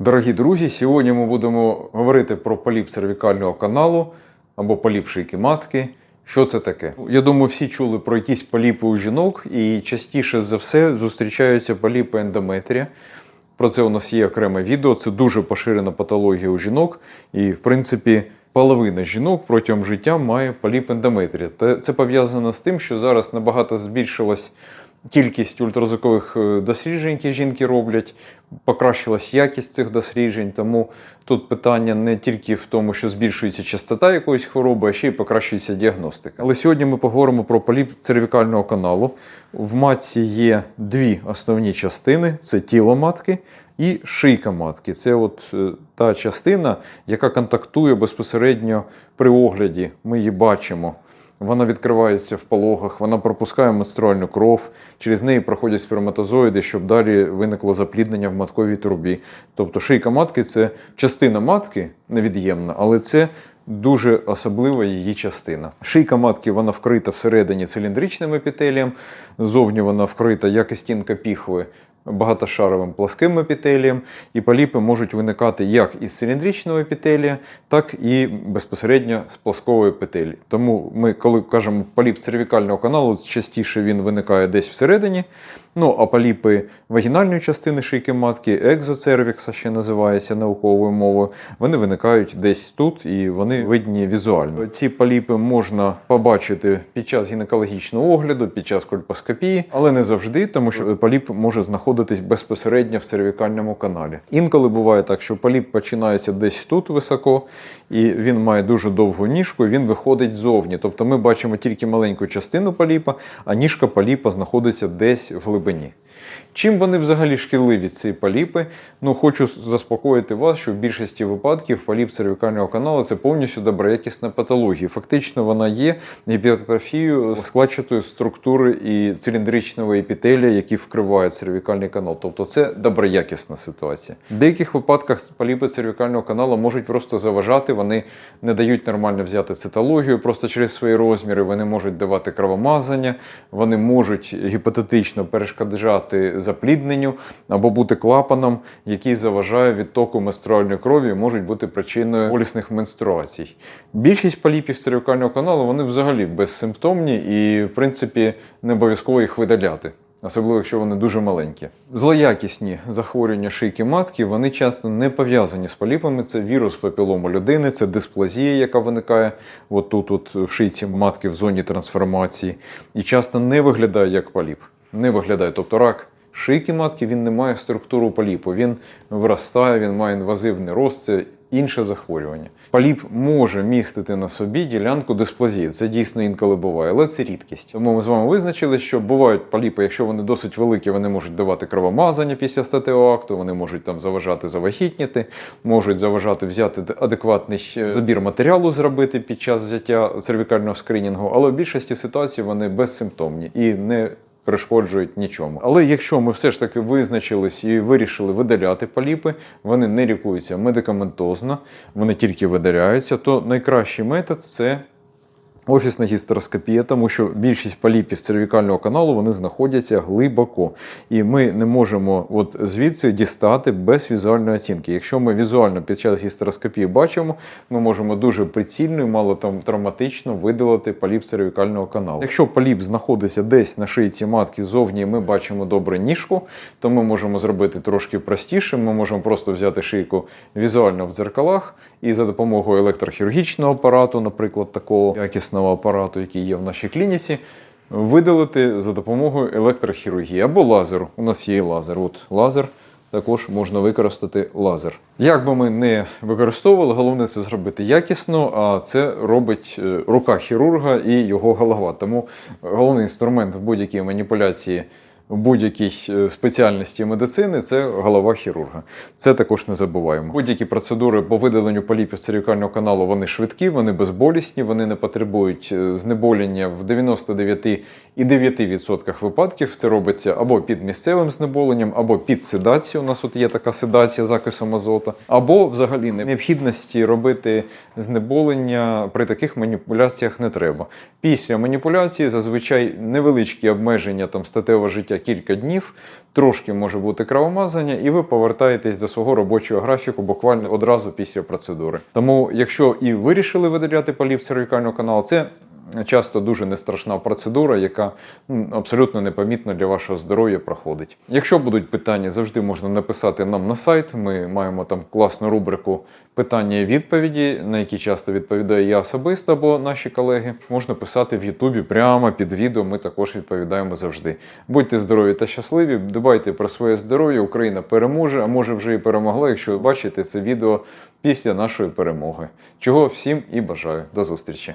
Дорогі друзі, сьогодні ми будемо говорити про поліп цервікального каналу або поліп шийки матки. Що це таке? Я думаю, всі чули про якісь поліпи у жінок, і частіше за все зустрічаються поліпи ендометрія. Про це у нас є окреме відео. Це дуже поширена патологія у жінок. І, в принципі, половина жінок протягом життя має поліп ендометрія. Це пов'язано з тим, що зараз набагато збільшилась кількість ультразвукових е, досліджень, які жінки роблять, покращилась якість цих досліджень. Тому тут питання не тільки в тому, що збільшується частота якоїсь хвороби, а ще й покращується діагностика. Але сьогодні ми поговоримо про поліп цервікального каналу. В матці є дві основні частини: це тіло матки. І шийка матки це от е, та частина, яка контактує безпосередньо при огляді. Ми її бачимо. Вона відкривається в пологах, вона пропускає менструальну кров, через неї проходять сперматозоїди, щоб далі виникло запліднення в матковій трубі. Тобто шийка матки це частина матки невід'ємна, але це дуже особлива її частина. Шийка матки вона вкрита всередині циліндричним епітелієм, зовні вона вкрита, як і стінка піхви, багатошаровим пласким епітелієм, і поліпи можуть виникати як із циліндричного епітелія, так і безпосередньо з плоскової епітелії. Тому ми, коли кажемо поліп цервікального каналу, частіше він виникає десь всередині. Ну, а поліпи вагінальної частини шийки матки, екзоцервікса ще називається науковою мовою, вони виникають десь тут і вони видні візуально. Ці поліпи можна побачити під час гінекологічного огляду, під час кольпоскопії, але не завжди, тому що поліп може знаходитись безпосередньо в цервікальному каналі. Інколи буває так, що поліп починається десь тут високо, і він має дуже довгу ніжку, і він виходить ззовні. Тобто ми бачимо тільки маленьку частину поліпа, а ніжка поліпа знаходиться десь в глибині глибині. Чим вони взагалі шкідливі, ці поліпи? Ну, хочу заспокоїти вас, що в більшості випадків поліп цервікального каналу це повністю доброякісна патологія. Фактично вона є гіпертрофією складчатої структури і циліндричного епітелія, які вкривають цервікальний канал. Тобто це доброякісна ситуація. В деяких випадках поліпи цервікального каналу можуть просто заважати, вони не дають нормально взяти цитологію просто через свої розміри, вони можуть давати кровомазання, вони можуть гіпотетично перешкоджати заплідненню або бути клапаном, який заважає відтоку менструальної крові, і можуть бути причиною болісних менструацій. Більшість поліпів цервікального каналу вони взагалі безсимптомні і, в принципі, не обов'язково їх видаляти. Особливо, якщо вони дуже маленькі. Злоякісні захворювання шийки матки вони часто не пов'язані з поліпами. Це вірус папілому людини, це дисплазія, яка виникає от тут, от в шийці матки в зоні трансформації, і часто не виглядає як поліп. Не виглядає. Тобто рак шийки матки він не має структуру поліпу. Він виростає, він має інвазивний рост. Це інше захворювання. Поліп може містити на собі ділянку дисплазії. Це дійсно інколи буває, але це рідкість. Тому ми з вами визначили, що бувають поліпи, якщо вони досить великі, вони можуть давати кровомазання після статевого акту, вони можуть там заважати завагітніти, можуть заважати взяти адекватний забір матеріалу зробити під час взяття цервікального скринінгу, але в більшості ситуацій вони безсимптомні і не перешкоджують нічому. Але якщо ми все ж таки визначились і вирішили видаляти поліпи, вони не лікуються медикаментозно, вони тільки видаляються, то найкращий метод це. Офісна гістероскопія, тому що більшість поліпів цервікального каналу вони знаходяться глибоко, і ми не можемо от звідси дістати без візуальної оцінки. Якщо ми візуально під час гістероскопії бачимо, ми можемо дуже прицільно і мало там травматично видалити поліп цервікального каналу. Якщо поліп знаходиться десь на шийці матки зовні, ми бачимо добре ніжку, то ми можемо зробити трошки простіше. Ми можемо просто взяти шийку візуально в дзеркалах і за допомогою електрохірургічного апарату, наприклад, такого якісного апарату, який є в нашій клініці, видалити за допомогою електрохірургії або лазеру. У нас є лазер. От лазер. Також можна використати лазер. Як би ми не використовували, головне це зробити якісно, а це робить е, рука хірурга і його голова. Тому головний інструмент в будь-якій маніпуляції будь-якій е, спеціальності медицини це голова хірурга. Це також не забуваємо. Будь-які процедури по видаленню поліпів цервікального каналу вони швидкі, вони безболісні, вони не потребують е, знеболення в 99,9% випадків. Це робиться або під місцевим знеболенням, або під седацією. У нас тут є така седація закисом азота, або взагалі необхідності робити знеболення при таких маніпуляціях не треба. Після маніпуляції зазвичай невеличкі обмеження там статевого життя кілька днів, трошки може бути кровомазання, і ви повертаєтесь до свого робочого графіку буквально одразу після процедури. Тому, якщо і вирішили видаляти поліп цервікального каналу, це часто дуже нестрашна процедура, яка абсолютно непомітно для вашого здоров'я проходить. Якщо будуть питання, завжди можна написати нам на сайт. Ми маємо там класну рубрику питання і відповіді, на які часто відповідаю я особисто або наші колеги. Можна писати в Ютубі прямо під відео. Ми також відповідаємо завжди. Будьте здорові та щасливі, дбайте про своє здоров'я. Україна переможе, а може вже і перемогла, якщо бачите це відео після нашої перемоги. Чого всім і бажаю. До зустрічі!